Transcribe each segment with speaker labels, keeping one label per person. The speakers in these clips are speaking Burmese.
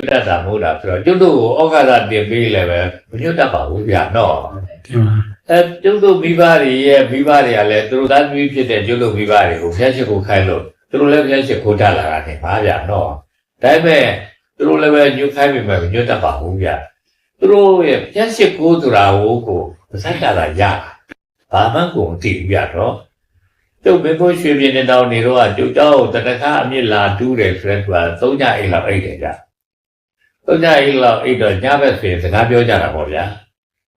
Speaker 1: တ်တတ်တာမဟုတ်လားဆိုတော့ကျွတ်တို့ကိုဩဃာတတင်ပေးလည်းပဲမညွတ်တတ်ပါဘူးဗျာနော်
Speaker 2: တင်ပါ
Speaker 1: အဲကျွတ်တို့မိဘတွေရဲ့မိဘတွေကလည်းသူတို့သားသမီးဖြစ်တဲ့ကျွတ်တို့မိဘတွေကိုဖျက်ချစ်ကိုခိုင်းလို့သူတို့လည်းဖျက်ချစ်ကိုတတ်လာတာနေပါဗျာနော်ဒါပေမဲ့သူတို့လည်းပဲညွတ်ခိုင်းပေမဲ့မညွတ်တတ်ပါဘူးဗျာသူတို့ရဲ့ဖျက်ချစ်ကိုဆိုတာကိုကိုမဆိုင်တာရဘာမှကိုမသိဘူးဗျာနော် ကျုပ်မင်းတို့ရွှေပြင်းနေတောင်နေတော့ကျုပ်เจ้าတတခါအမြင့်လာတူးတယ်ဆိုတဲ့သူကသုံးညအိမ်လောက်အိတ်တယ်ကြ သုံးညအိမ်လောက်အိတ်တော့ညဘက်ဆိုရင်စကားပြောကြတာပေါ့ဗျာ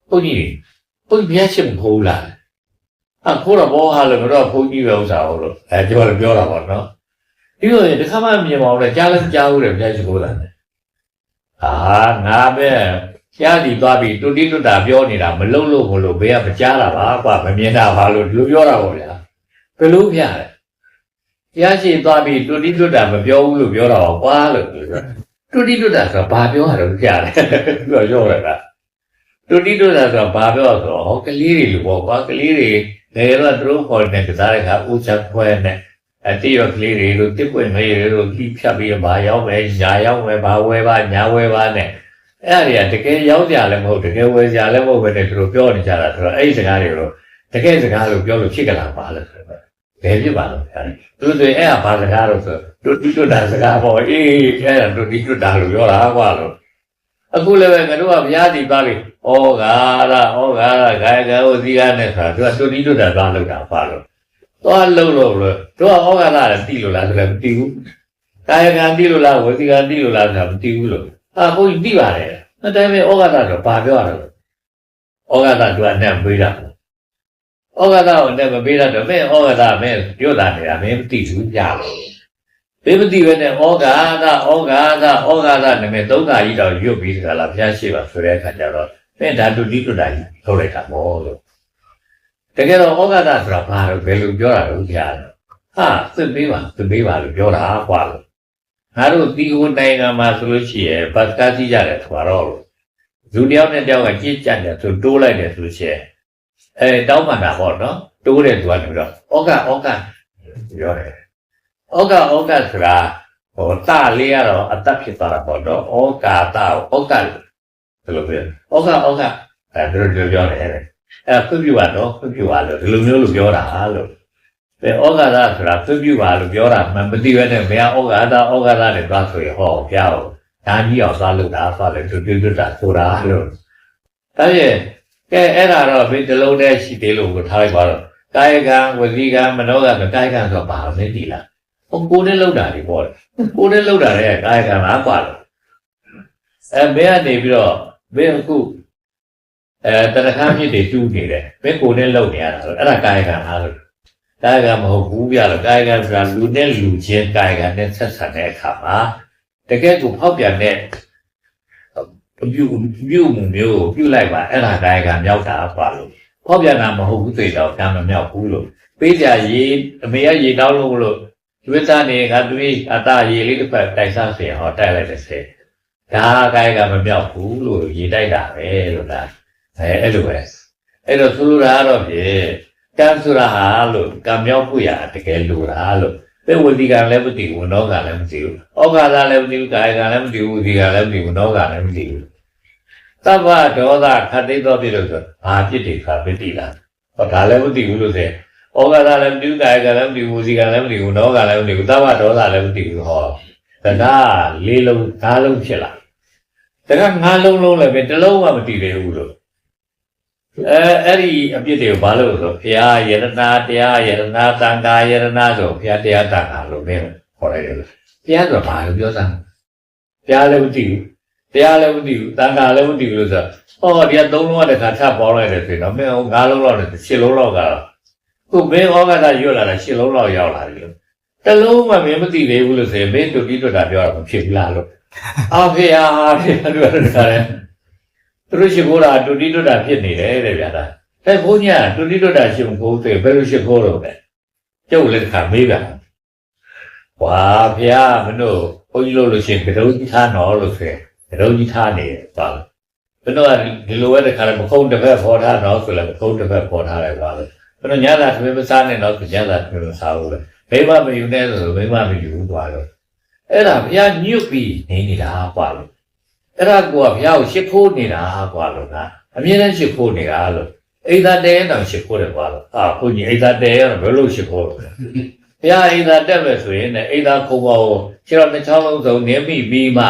Speaker 1: ဘုန်းကြီးဘုန်းကြီးဘုရားရှင်မဟုတ်လားဟာခိုးတော့ဘောဟာလို့တော့ဘုန်းကြီးပဲဥစ္စာဟုတ်လို့အဲပြောလည်းပြောတာပေါ့နော်ဒီလိုတခါမှမြင်မအောင်လေကြားလည်းကြားဘူးတယ်ဘုရားရှင်ကိုလာတယ်အာငါပဲကြားဒီသွားပြီးတူတိတွတ်တာပြောနေတာမလုံးလို့မလို့ဘေးကမကြားတာပါကွာမမြင်တာပါလို့ဒီလိုပြောတာပေါ့ဗျာဘယ်လိုပြလဲတရားရှိသွားပြီးတူတိတွတ်တာမပြောဘူးလို့ပြောတာပါကွာလို့ပြော တာတူတိတွတ်တာဆိုတော့ဘာပြောရတော့ကြားတယ်သူကပြောရတာတူတိတွတ်တာဆိုတော့ဘာပြောဆိုတော့ဟောကလေးတွေလို့ပေါ့ကွာကလေးတွေငယ်တော့သူတို့ခေါ်တဲ့ကစားတဲ့ခါဦးချက်ဖွဲနဲ့အတိရကလေးတွေလို့တစ်ပွင့်မေးတွေလို့ပြီးဖြတ်ပြီးဘာရောက်မယ်ညာရောက်မယ်ဘာဝဲပါညာဝဲပါနဲ့အဲ့ဒါတွေကတကယ်ရောက်ကြလည်းမဟုတ်တကယ်ဝဲကြလည်းမဟုတ်ပဲနဲ့သူတို့ပြောနေကြတာဆိုတော့အဲ့ဒီစကားတွေကိုတကယ်စကားလို့ပြောလို့ဖြစ်ကြလားပါလို့ဆိုတော့ ဘယ်ဖြစ်ပါလို့ဗျာသူတွေအဲ့ဒါဘာစကားလို့ဆိုတူတီတူတာစကားပေါ့အေးအဲ့ဒါတူတီတူတာလို့ပြောတာကွာလို့အခုလည်းပဲငါတို့ကဘုရားတည်ပါလေဩဃာရဩဃာရဂါယကဥသီကနဲ့ဆိုတာသူကတူတီတူတာသွားလို့တာပါလို့သွားလို့လို့လို့တို့ကဩဃာရလည်းတီလို့လားဆိုလည်းမတီဘူးကာယကံတီလို့လားဝစီကံတီလို့လားဆိုတာမတီဘူးလို့ဟာဘုန်းကြီးတီပါတယ်အဲ့ဒါပေမဲ့ဩဃာရတော့ဘာပြောရလဲဩဃာရသူကနဲ့မေးတာ ဩဃာတကိုလည်းမပေးတတ်တော့မင်းဩဃာတမင်းပြောတာနေတာမင်းမသိဘူးပြလို့ဘေးမသိပဲနဲ့ဩဃာတဩဃာတဩဃာတနာမည်သုံးခါကြီးတော့ရွတ်ပြီးတကလားဘုရားရှိပါဆိုတဲ့အခါကျတော့မင်းဓာတုတိတုတ္တကြီးထုတ်လိုက်တာမို့လို့တကယ်တော့ဩဃာတဆိုတာဘာလို့ဘယ်လိုပြောတာလို့ကြားတယ်ဟာသစ်ပေးပါသစ်ပေးပါလို့ပြောတာကွာလို့ငါတို့ဒီကိုနိုင်ငံမှာဆိုလို့ရှိရင်ဘတ်ကားကြည့်ကြတယ်ဆိုတော့လို့လူတယောက်နဲ့တယောက်ကကြည့်ကြတယ်ဆိုတိုးလိုက်တယ်ဆိုလို့ရှိရင် အဲတောင်းပန်တာပေါ့နော်တိုးတယ်သူကနေပြီးတော့ဩကဩကပြောတယ်ဩကဩကဆိုတာဟိုတလေးကတော့အသက်ဖြစ်သွားတာပေါ့နော်ဩကာတဩကလို့ဘယ်လိုပြောဩကဩကအဲဒါလိုပြောတယ်အဲဖွပြပါတော့ဖွပြပါလို့ဒီလိုမျိုးလို့ပြောတာလို့အဲဩကာသဆိုတာဖွပြပါလို့ပြောတာမှမသိဘဲနဲ့ဘယ်ဩကာသဩကာသနဲ့သွားဆိုရဟောဖျားဟောဒါကြီးအောင်သွားလို့တာသွားတယ်သူပြုတ်တာဆိုတာလို့ဒါရဲ့ ကဲအဲ့ဒါတော့ဒီတစ်လုံးတည်းရှိသေးလို့ကိုထားလိုက်ပါတော့ကာယကံဝစီကံမနောကံကာယကံဆိုပါမင်းဒီလားဟိုကိုယ်နဲ့လောက်တာတွေပေါ့လေကိုယ်နဲ့လောက်တာတွေကကာယကံလားပါလို့အဲမင်းကနေပြီးတော့မင်းအခုအဲတရခမ်းမြစ်တွေတူးနေတယ်မင်းကိုယ်နဲ့လောက်နေရတာဆိုအဲ့ဒါကာယကံလားလို့ကာယကံမဟုတ်ဘူးပြလို့ကာယကံဆိုတာလူနဲ့လူချင်းကာယကံနဲ့ဆက်ဆံတဲ့အခါမှာတကယ်ကိုဖောက်ပြန်တဲ့ ပြုပြုမှုမျိုးကိုပြုလိုက်ပါအဲ့ဒါကာယကံမြောက်တာပါလို့ဖောက်ပြန်တာမဟုတ်ဘူးသိတော့ကံမမြောက်ဘူးလို့ပေးကြရေအမေကရေတောင်းလို့လို့ကျွေးသားနေကတွေးအตရေလေးတစ်ဖက်တိုက်စားเสียဟောတိုက်လိုက်တဲ့စေဒါကာယကံမမြောက်ဘူးလို့ရေတိုက်တာပဲလို့လားအဲအဲ့လိုပဲအဲ့တော့ဆိုလိုတာကတော့ဖြင့်ကံဆိုတာဟာလို့ကံမြောက်ဖို့ရတကယ်လိုတာလို့ ပေဝတိကံလည်းမသိဘူးနောကလည်းမသိဘူးဩဃာသလည်းမသိဘူးကာယကံလည်းမသိဘူးဝတိကံလည်းမသိဘူးနောကလည်းမသိဘူးသဗ္ဗဒေါသခတ်သိသောပြည့်လို့ဆိုဘာပြစ်တွေခါပြစ်တိလားဟောဒါလည်းမသိဘူးလို့ဆိုဩဃာသလည်းမသိဘူးကာယကလည်းမသိဘူးဝစီကလည်းမသိဘူးနောကလည်းမသိဘူးသဗ္ဗဒေါသလည်းမသိဘူးဟောဒါကလေးလုံးငါးလုံးဖြစ်လာဒါကငါးလုံးလုံးလည်းပဲတစ်လုံးမှမသိသေးဘူးလို့ အဲအဲ့ဒီအပြစ်တွေကိုဘာလို့ဆိုဘုရားယရနာတရားယရနာတန်ခါယရနာဆိုဘုရားတရားတန်ခါလို့မင်းခေါ်လိုက်တယ်လို့ဘုရားဆိုဘာလို့ပြောစမ်းဘုရားလည်းမသိဘူးတရားလည်းမသိဘူးတန်ခါလည်းမသိဘူးလို့ဆိုတော့ဟောဒီကသုံးလုံးကတခါထပ်ပေါင်းလိုက်တယ်ဆိုရင်တော့မင်းငါးလုံးလောက်နဲ့ရှစ်လုံးလောက်ကတော့ခုမင်းဩဃတာရွတ်လာတာရှစ်လုံးလောက်ရောက်လာပြီလို့တလုံးမှမင်းမသိသေးဘူးလို့ဆိုရင်မင်းတို့ပြီးတော့တာပြောတာမဖြစ်ဘူးလားလို့အာဖေဟာဖေဟာတို့ရတယ် သူတို့ရှိခိုးတာတူတီတွတ်တာဖြစ်နေတယ်တဲ့ဗျာဒါအဲဘုန်းကြီးကတူတီတွတ်တာရှိမကိုးသေးဘယ်လိုရှိခိုးတော့လဲကျုပ်လည်းတခါမေးပြန်ဝါဖေဟာမင်းတို့ဘုန်းကြီးလို့လို့ရှိရင်ကတုံးကြီးထားနော်လို့ဆိုရင်ရုံကြီးထားနေတယ်ပါလို့ဘယ်တော့ဒီလိုပဲတခါလည်းမခုံတစ်ဖက်ပေါ်ထားတော့ဆိုလည်းမခုံတစ်ဖက်ပေါ်ထားတယ်ပါလို့ဘယ်တော့ညသာသမင်းမစားနဲ့တော့ညသာသမင်းမစားဘူးလေမိမမယူနဲ့ဆိုမိမမယူဘူးပါလို့အဲ့ဒါဘုရားညွတ်ပြီးနေနေတာကွာလို့ အဲ့ဒါကိုကဘုရားကိုရှစ်ခိုးနေတာကွာလို့ကအမြဲတမ်းရှစ်ခိုးနေတာလို့အိသာတဲတောင်ရှစ်ခိုးတယ်ကွာလို့အာကိုကြီးအိသာတဲရဘယ်လိုရှစ်ခိုးလဲဘုရားအိသာတက်ပဲဆိုရင်လည်းအိသာခိုးပါကိုခြေတော်တစ်ချောင်းလုံးစုံနင်းမိပြီးမှ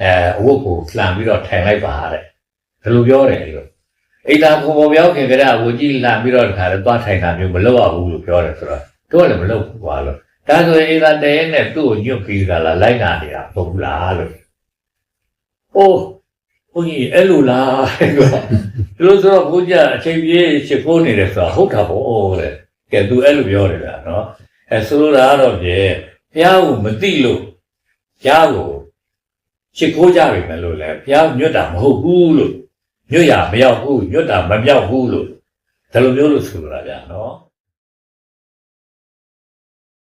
Speaker 1: အဲအဝတ်ကိုလှန်ပြီးတော့ထိုင်လိုက်ပါတဲ့ဘယ်လိုပြောတယ်လို့အိသာခိုးပေါ်ပြောခင်ကလေးကဝကြီးလှန်ပြီးတော့တခါတော့ထိုင်တာမျိုးမလုပ်ရဘူးလို့ပြောတယ်ဆိုတော့တို့လည်းမလုပ်ဘူးကွာလို့ဒါဆိုရင်အိသာတဲနဲ့သူ့ကိုညွတ်ပြီးကြလားလိုက်နာနေတာပုံလားလို့ အိုးဘုန်းကြီးအဲ့လိုလားကွာ။သူတို့ဆိုတော့ဘုန်းကြီးအချိန်ပြေးချစ်ဖို့နေတယ်ဆိုတာဟုတ်တာပေါ့တဲ့။ကဲသူအဲ့လိုပြောတယ်ဗျာနော်။အဲဆိုလိုတာကတော့ပြေဘုရားကိုမသိလို့ဘုရားကိုချစ်ဖို့ကြပြီမလို့လဲဘုရားညွတ်တာမဟုတ်ဘူးလို့ညွတ်ရမရောက်ဘူးညွတ်တာမမြောက်ဘူးလို့ဒါလိုမျိုးလို့ဆိုလိုတာဗျာနော်။